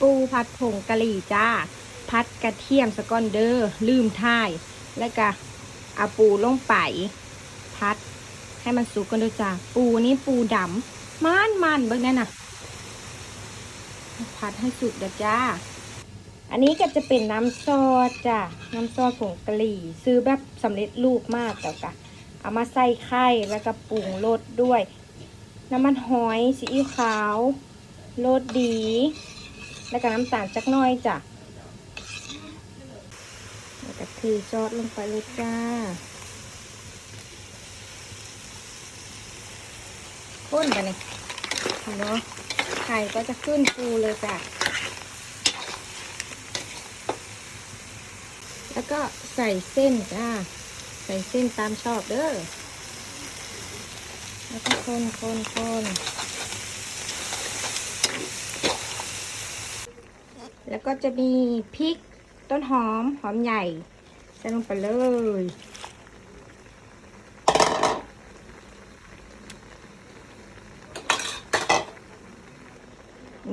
ปูผัดผงกะหรี่จ้าพัดกระเทียมสกอนเดอร์ลืมท่าย แล้วก็เอาปูลงไปพัดให้มันสุกกันด้วยจ้า ปูนี้ปูดำมันมันเบิ่งนั่นน่ะพัดให้สุกเด้อจ้า อันนี้ก็จะเป็นน้ำซอสจ้ะน้ำซอสผงกะหรี่ ซื้อแบบสำเร็จรูปมากแต่กะเอามาใส่ไข่แล้วก็ปรุงรสด้วย น้ำมันหอยซีอิ๊วขาวรสดี แล้วก็น้ำตาลจักน้อยจ้ะแล้วก็ทีซอสลงไปเลยจ้าข้นไปเลยเห็นเนาะไข่ก็จะขึ้นฟูเลยจ้ะแล้วก็ใส่เส้นจ้า ใส่เส้นตามชอบเด้อ แล้วก็คนคนคน แล้วก็จะมีพริกต้นหอมหอมใหญ่ใส่ลงไปเลย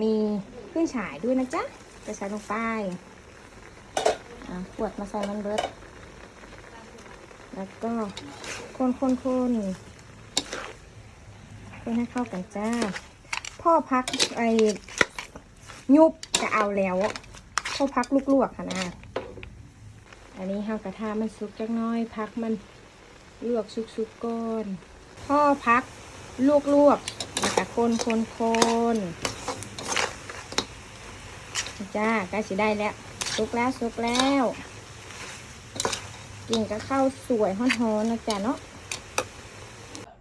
มีขึ้นฉายด้วยนะจ๊ะจะใส่ลงไปขวดมาใส่มันเบิด แล้วก็คนคนคนคนให้เข้ากันจ้า พ่อพักไอ้ยุบ จะเอาแล้วพ่อพักลูกลวกค่ะนะอันนี้เฮากระทามันสุกจักน้อย พักมันลวกสุกๆก่อนพ่อพักลวกลวกๆแล้วก็คนคนคนจ้ากล้สิได้แล้วสุกแล้วสุกแล้วกินกับข้าวสวยฮ้อนๆนะจ๊ะเนาะ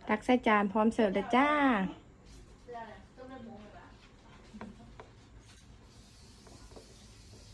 ตักใส่จานพร้อมเสิร์ฟเลยจ้า